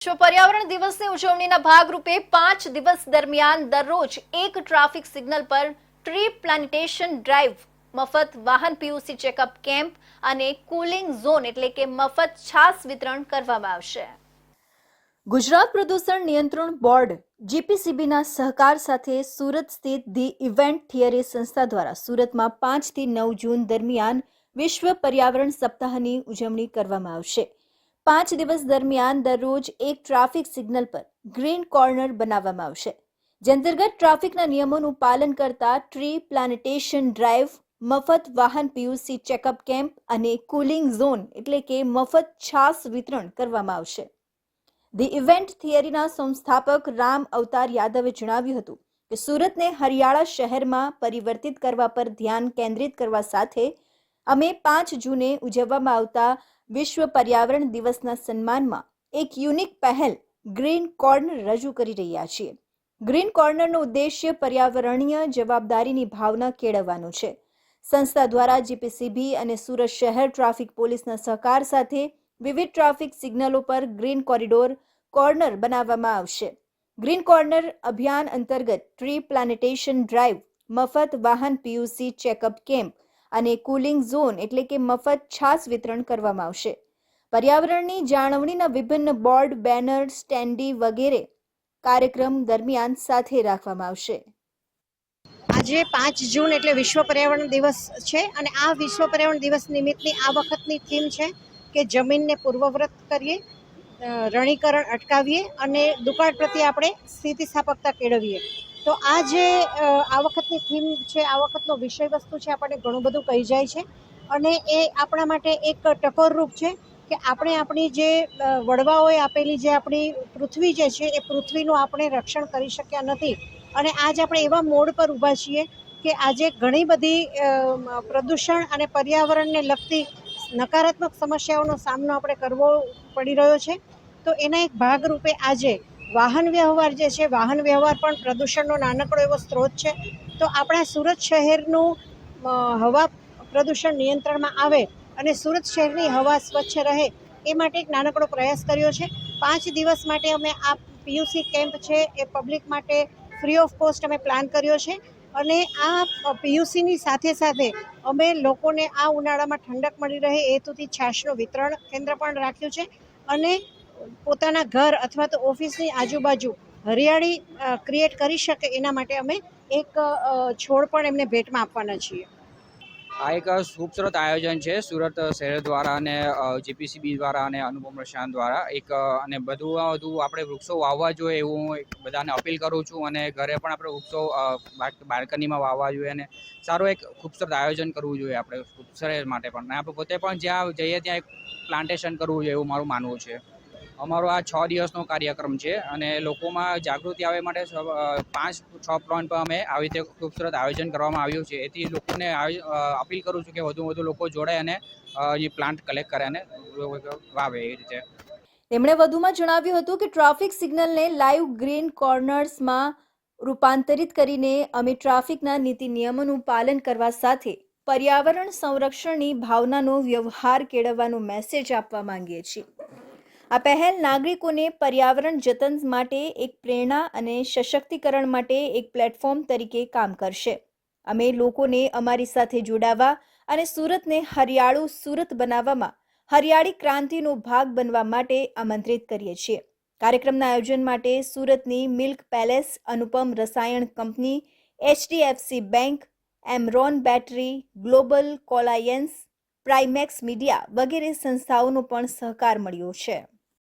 વિશ્વ પર્યાવરણ દિવસની ઉજવણીના ભાગરૂપે પાંચ દિવસ દરમિયાન દરરોજ એક ટ્રાફિક સિગ્નલ પર ટ્રી પ્લાન્ટેશન ડ્રાઈવ મફત વાહન પીયુસી ચેકઅપ કેમ્પ અને કુલિંગ ઝોન એટલે કે મફત છાસ વિતરણ કરવામાં આવશે. ગુજરાત પ્રદૂષણ નિયંત્રણ બોર્ડ, જીપીસીબીના સહકાર સાથે સુરત સ્થિત ધી ઇવેન્ટ થિયરી સંસ્થા દ્વારા સુરતમાં પાંચથી નવ જૂન દરમિયાન વિશ્વ પર્યાવરણ સપ્તાહની ઉજવણી કરવામાં આવશે. પાંચ દિવસ દરમિયાન દરરોજ એક ટ્રાફિક સિગ્નલ પર ગ્રીન કોર્નર બનાવવામાં આવશે. જે અંતર્ગત ટ્રાફિકના નિયમોનું પાલન કરતા ટ્રી પ્લાનેટેશન ડ્રાઈવ, મફત વાહન પીયુસી ચેકઅપ કેમ્પ અને કુલિંગ ઝોન એટલે કે મફત છાસ વિતરણ કરવામાં આવશે. ધી ઇવેન્ટ થિયરીના સંસ્થાપક રામ અવતાર યાદવે જણાવ્યું હતું કે સુરતને હરિયાળા શહેરમાં પરિવર્તિત કરવા પર ધ્યાન કેન્દ્રિત કરવા સાથે અમે પાંચ જૂને ઉજવવામાં આવતા વિશ્વ પર્યાવરણ દિવસના સન્માનમાં એક યુનિક પહેલ ગ્રીન કોર્નર રજૂ કરી રહ્યા છીએ ગ્રીન કોર્નરનો ઉદ્દેશ્ય પર્યાવરણીય જવાબદારીની ભાવના કેળવવાનો છે. સંસ્થા દ્વારા જીપીસીબી અને સુરત શહેર ટ્રાફિક પોલીસના સહકાર સાથે વિવિધ ટ્રાફિક સિગ્નલો પર ગ્રીન કોરિડોર કોર્નર બનાવવામાં આવશે. ગ્રીન કોર્નર અભિયાન અંતર્ગત ટ્રી પ્લાનેટેશન ડ્રાઈવ મફત વાહન પીયુસી ચેકઅપ કેમ્પ અને કુલિંગ ઝોન એટલે કે મફત છાસ વિતરણ કરવામાં આવશે. પર્યાવરણની જાળવણીના વિભિન્ન બોર્ડ બેનર સ્ટેન્ડી વગેરે કાર્યક્રમ દરમિયાન સાથે રાખવામાં આવશે. આજે પાંચ જૂન એટલે વિશ્વ પર્યાવરણ દિવસ છે અને આ વિશ્વ પર્યાવરણ દિવસ નિમિત્તની આ વખતની થીમ છે કે જમીનને પૂર્વવ્રત કરીએ રણીકરણ અટકાવીએ અને દુકાળ પ્રત્યે આપણે સ્થિતિસ્થાપકતા કેળવીએ. તો આ જે આ વખતની થીમ છે, આ વખતનો વિષય વસ્તુ છે, આપણને ઘણું બધું કહી જાય છે. અને એ આપણા માટે એક ટકોરરૂપ છે કે આપણે આપણી જે વડવાઓએ આપેલી જે આપણી પૃથ્વી જે છે, એ પૃથ્વીનું આપણે રક્ષણ કરી શક્યા નથી. અને આજ આપણે એવા મોડ પર ઊભા છીએ કે આજે ઘણી બધી પ્રદૂષણ અને પર્યાવરણને લગતી નકારાત્મક સમસ્યાઓનો સામનો આપણે કરવો પડી રહ્યો છે. તો એના એક ભાગરૂપે આજે વાહન વ્યવહાર જે છે, વાહન વ્યવહાર પણ પ્રદૂષણનો નાનકડો એવો સ્ત્રોત છે. તો આપણા સુરત શહેરનું હવા પ્રદૂષણ નિયંત્રણમાં આવે અને સુરત શહેરની હવા સ્વચ્છ રહે, એ માટે એક નાનકડો પ્રયાસ કર્યો છે. પાંચ દિવસ માટે અમે આ પીયુસી કેમ્પ છે, એ પબ્લિક માટે ફ્રી ઓફ કોસ્ટ અમે પ્લાન કર્યો છે. અને આ પીયુસીની સાથે સાથે અમે લોકોને આ ઉનાળામાં ઠંડક મળી રહે એ હેતુથી છાશનું વિતરણ કેન્દ્ર પણ રાખ્યું છે. અને પોતાના ઘર અથવા તો ઓફિસની આજુબાજુ હરિયાળી ક્રિએટ કરી શકે એના માટે અમે એક છોડ પણ એમને ભેટમાં આપવાના છીએ. આ એક ખૂબસૂરત આયોજન છે. સુરત શહેર દ્વારા અને જીપીસીબી દ્વારા અને અનુપમ પ્રશાંત દ્વારા એક અને બધું વધુ આપણે વૃક્ષો વાવવા જોઈએ એવું હું બધાને અપીલ કરું છું અને ઘરે પણ આપણે વૃક્ષો બાલ્કનીમાં વાવવા જોઈએ અને સારું એક ખૂબસૂરત આયોજન કરવું જોઈએ આપણે શહેર માટે પણ. આપણે પોતે પણ જ્યાં જઈએ ત્યાં એક પ્લાન્ટેશન કરવું જોઈએ એવું મારું માનવું છે. અમારો આ છ દિવસનો કાર્યક્રમ છે અને લોકોમાં જાગૃતિ આવે માટે પાંચ, છ પ્લોન પર અમે આવી રીતે ખૂબસૂરત આયોજન કરવામાં આવ્યું છે. એથી લોકોને અપીલ કરું છું કે વધુ વધુ લોકો જોડાય અને એ પ્લાન્ટ કલેક્ટ કરે અને વાવે એ રીતે. તેમણે વધુમાં જણાવ્યું હતું કે ટ્રાફિક સિગ્નલને લાઈવ ગ્રીન કોર્નર્સમાં રૂપાંતરિત કરીને અમે ટ્રાફિકના નીતિ નિયમોનું પાલન કરવા સાથે પર્યાવરણ સંરક્ષણની ભાવનાનો વ્યવહાર કેળવવાનો મેસેજ આપવા માંગીએ છીએ. આ પહેલ નાગરિકોને પર્યાવરણ જતન માટે એક પ્રેરણા અને સશક્તિકરણ માટે એક પ્લેટફોર્મ તરીકે કામ કરશે. અમે લોકોને અમારી સાથે જોડાવા અને સુરતને હરિયાળું સુરત બનાવવામાં હરિયાળી ક્રાંતિનો ભાગ બનવા માટે આમંત્રિત કરીએ છીએ. કાર્યક્રમના આયોજન માટે સુરતની milk palace Anupam Rasayan company, HDFC bank, Amaron battery, global કોલાયન્સ, પ્રાઇમેક્સ media વગેરે સંસ્થાઓનો પણ સહકાર મળ્યો છે.